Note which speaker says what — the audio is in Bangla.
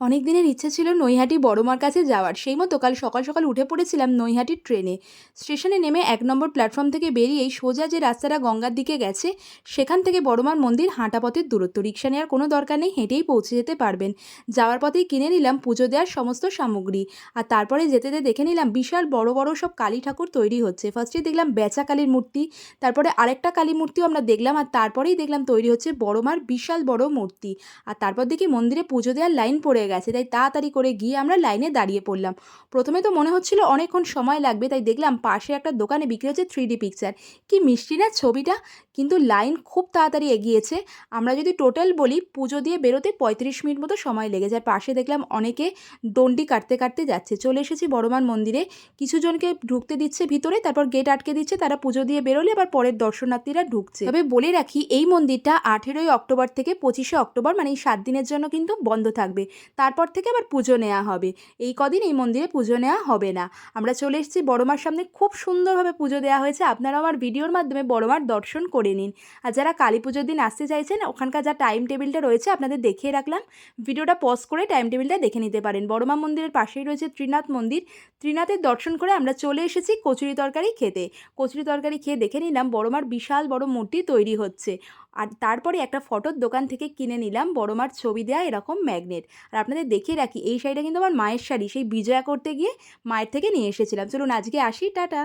Speaker 1: অনেক দিনের ইচ্ছে ছিল নৈহাটি বড়মার কাছে যাওয়ার। সেই মতো কাল সকাল সকাল উঠে পড়েছিলাম নৈহাটির ট্রেনে। স্টেশনে নেমে এক নম্বর প্ল্যাটফর্ম থেকে বেরিয়েই সোজা যে রাস্তাটা গঙ্গার দিকে গেছে, সেখান থেকে বড়মার মন্দির হাঁটা পথের দূরত্ব। রিক্সা নেওয়ার কোনো দরকার নেই, হেঁটেই পৌঁছে যেতে পারবেন। যাওয়ার পথেই কিনে নিলাম পুজো দেওয়ার সমস্ত সামগ্রী। আর তারপরে যেতে যেতে দেখে নিলাম বিশাল বড় বড় সব কালী ঠাকুর তৈরি হচ্ছে। ফার্স্টে দেখলাম বেচা কালীর মূর্তি, তারপরে আরেকটা কালী মূর্তিও আমরা দেখলাম, আর তারপরেই দেখলাম তৈরি হচ্ছে বড়মার বিশাল বড় মূর্তি। আর তারপর দেখি মন্দিরে পুজো দেওয়ার লাইন পড়ে গেছে, তাই তাড়াতাড়ি করে গিয়ে আমরা লাইনে দাঁড়িয়ে পড়লাম। প্রথমে তো মনে হচ্ছিল অনেকক্ষণ সময় লাগবে, তাই দেখলাম পাশে একটা দোকানে বিক্রি হচ্ছে থ্রি পিকচার কি মিষ্টি না ছবিটা? কিন্তু লাইন খুব তাড়াতাড়ি এগিয়েছে। আমরা যদি টোটাল বলি, পুজো দিয়ে বেরোতে পঁয়ত্রিশ মিনিট মতো সময় লেগে যায়। পাশে দেখলাম অনেকে দণ্ডি কাটতে কাটতে যাচ্ছে। চলে এসেছি বড়মার মন্দিরে। কিছু জনকে ঢুকতে দিচ্ছে ভিতরে, তারপর গেট আটকে দিচ্ছে। তারা পুজো দিয়ে বেরোলে আবার পরের দর্শনার্থীরা ঢুকছে। তবে বলে রাখি, এই মন্দিরটা আঠেরোই অক্টোবর থেকে পঁচিশে অক্টোবর মানে এই সাত দিনের জন্য কিন্তু বন্ধ থাকবে। তারপর থেকে আবার পুজো নেওয়া হবে। এই কদিন এই মন্দিরে পুজো নেওয়া হবে না। আমরা চলে এসেছি বড়মার সামনে। খুব সুন্দরভাবে পুজো দেওয়া হয়েছে। আপনারাও আমার ভিডিওর মাধ্যমে বড়মার দর্শন করে নিন। আর যারা কালী পুজোর দিন আসতে চাইছেন, ওখানকার যা টাইম টেবিলটা রয়েছে আপনাদের দেখিয়ে রাখলাম। ভিডিওটা পজ করে টাইম টেবিলটা দেখে নিতে পারেন। বড়মা মন্দিরের পাশেই রয়েছে ত্রিনাথ মন্দির। ত্রিনাথের দর্শন করে আমরা চলে এসেছি কচুরি তরকারি খেতে। কচুরি তরকারি খেয়ে দেখে নিলাম বড়মার বিশাল বড় মূর্তি তৈরি হচ্ছে। আর তারপরে একটা ফটোর দোকান থেকে কিনে নিলাম। বড় মার ছবি দেওয়া এরকম ম্যাগনেট। আর আপনাদের দেখিয়ে রাখি, এই শাড়িটা কিন্তু আমার মায়ের শাড়ি। সেই বিজয়া করতে গিয়ে মায়ের থেকে নিয়ে এসেছিলাম। চলুন আজকে আসি। টাটা!